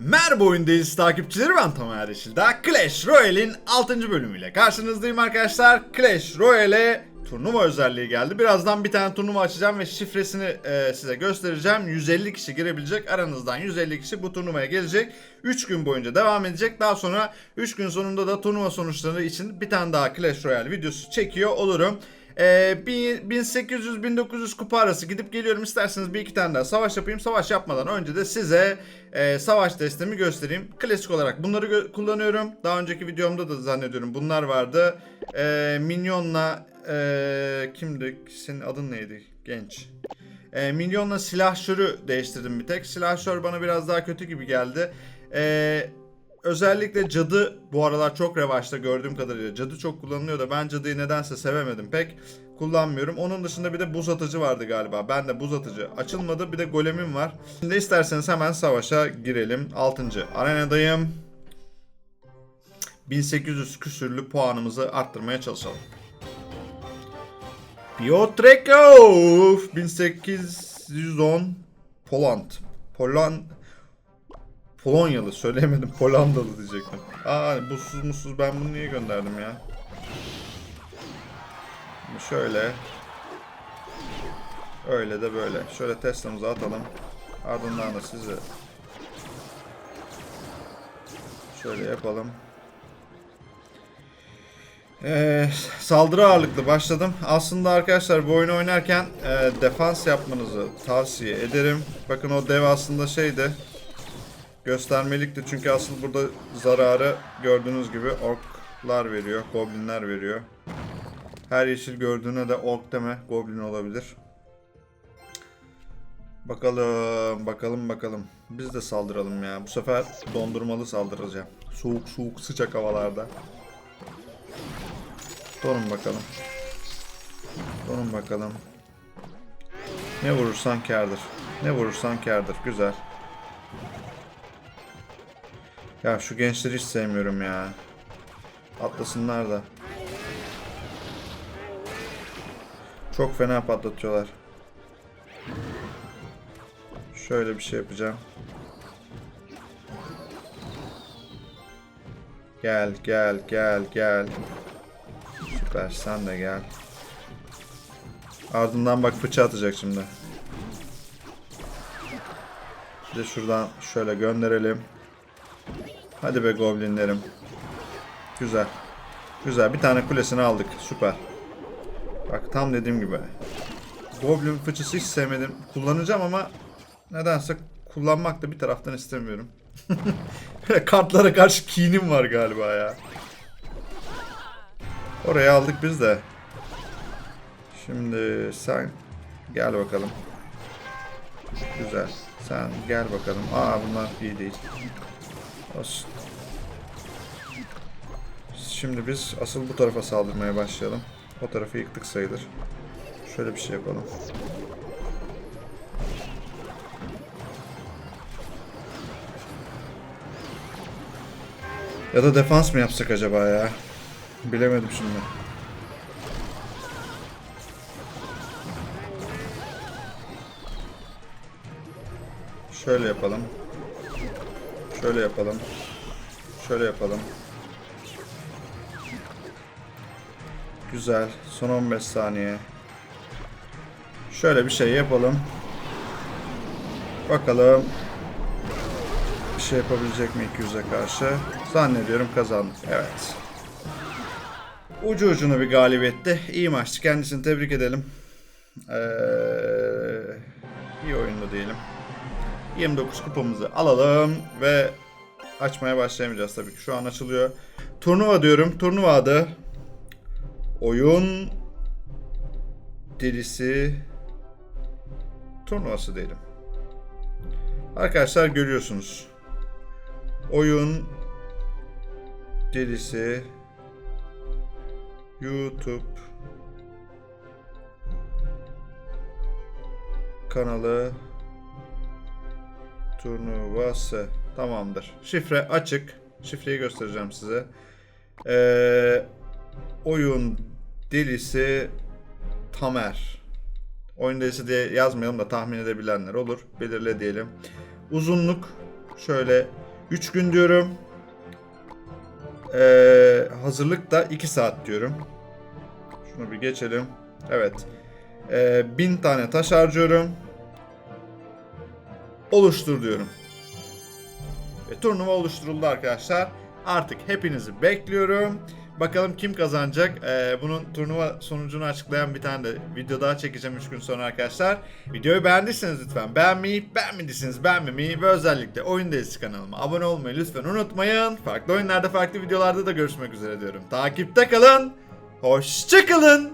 Merhaba oyun delisi takipçileri ben Tamer Yeşil'da Clash Royale'in 6. bölümüyle karşınızdayım arkadaşlar. Clash Royale turnuva özelliği geldi. Birazdan bir tane turnuva açacağım ve şifresini e, size göstereceğim. 150 kişi girebilecek. Aranızdan 150 kişi bu turnuvaya gelecek. 3 gün boyunca devam edecek. Daha sonra 3 gün sonunda da turnuva sonuçları için bir tane daha Clash Royale videosu çekiyor olurum. Ee, 1800-1900 kupa arası gidip geliyorum. İsterseniz bir iki tane daha savaş yapayım. Savaş yapmadan önce de size e, savaş destemi göstereyim. Klasik olarak bunları kullanıyorum. Daha önceki videomda da zannediyorum bunlar vardı. E, Minyon'la e, kimdi? Senin adın neydi? Genç. E, Minyon'la silahşörü değiştirdim bir tek. Silahşör bana biraz daha kötü gibi geldi. E, özellikle cadı bu aralar çok revaçta gördüğüm kadarıyla. Cadı çok kullanılıyor da ben cadıyı nedense sevemedim pek. Kullanmıyorum. Onun dışında bir de buz atıcı vardı galiba. Ben de buz atıcı açılmadı. Bir de golemim var. Şimdi isterseniz hemen savaşa girelim. 6. arenadayım. 1800 küsürlü puanımızı arttırmaya çalışalım. Piotrków 1810 Poland. Poland Polonyalı söyleyemedim Polandalı diyecektim. Aa buzsuz mutsuz ben bunu niye gönderdim ya? Şöyle. Öyle de böyle. Şöyle Tesla'mızı atalım. Ardından da sizi şöyle yapalım. Ee, saldırı ağırlıklı başladım. Aslında arkadaşlar bu oyunu oynarken e, defans yapmanızı tavsiye ederim. Bakın o dev aslında şeydi. Göstermelikti çünkü asıl burada zararı gördüğünüz gibi orklar veriyor, goblinler veriyor. Her yeşil gördüğüne de ork deme, goblin olabilir. Bakalım, bakalım, bakalım. Biz de saldıralım ya. Bu sefer dondurmalı saldıracağım. Soğuk soğuk sıcak havalarda. Donun bakalım. Donun bakalım. Ne vurursan kârdır. Ne vurursan kârdır. Güzel. Ya şu gençleri hiç sevmiyorum ya. Atlasınlar da. Çok fena patlatıyorlar. Şöyle bir şey yapacağım. Gel gel gel gel. Süper sen de gel. Ardından bak fıça atacak şimdi. Bir de şuradan şöyle gönderelim. Hadi be goblinlerim. Güzel. Güzel. Bir tane kulesini aldık. Süper. Bak tam dediğim gibi. Goblin fıçısı hiç sevmedim. Kullanacağım ama nedense kullanmak da bir taraftan istemiyorum. Kartlara karşı kinim var galiba ya. Oraya aldık biz de. Şimdi sen gel bakalım. Güzel. Sen gel bakalım. Aa bunlar iyi değil. Olsun. Şimdi biz asıl bu tarafa saldırmaya başlayalım. O tarafı yıktık sayılır. Şöyle bir şey yapalım. Ya da defans mı yapsak acaba ya? Bilemedim şimdi. Şöyle yapalım. Şöyle yapalım. Şöyle yapalım. Güzel. Son 15 saniye. Şöyle bir şey yapalım. Bakalım. Bir şey yapabilecek mi 200'e karşı? Zannediyorum kazandık. Evet. Ucu ucuna bir galibiyetti. İyi maçtı. Kendisini tebrik edelim. Ee, iyi oyundu diyelim. 29 kupamızı alalım ve açmaya başlayamayacağız tabii ki. Şu an açılıyor. Turnuva diyorum. Turnuva adı oyun delisi turnuvası diyelim. Arkadaşlar görüyorsunuz. Oyun delisi YouTube kanalı turnuvası tamamdır. Şifre açık. Şifreyi göstereceğim size. Ee, oyun delisi Tamer. Oyun delisi diye yazmayalım da tahmin edebilenler olur. Belirle diyelim. Uzunluk şöyle 3 gün diyorum. Ee, hazırlık da 2 saat diyorum. Şunu bir geçelim. Evet. Ee, 1000 tane taş harcıyorum. Oluştur diyorum. Ve turnuva oluşturuldu arkadaşlar. Artık hepinizi bekliyorum. Bakalım kim kazanacak. Ee, bunun turnuva sonucunu açıklayan bir tane de video daha çekeceğim 3 gün sonra arkadaşlar. Videoyu beğendiyseniz lütfen beğenmeyi, beğenmediyseniz beğenmemeyi ve özellikle Oyun Delisi kanalıma abone olmayı lütfen unutmayın. Farklı oyunlarda, farklı videolarda da görüşmek üzere diyorum. Takipte kalın. Hoşçakalın.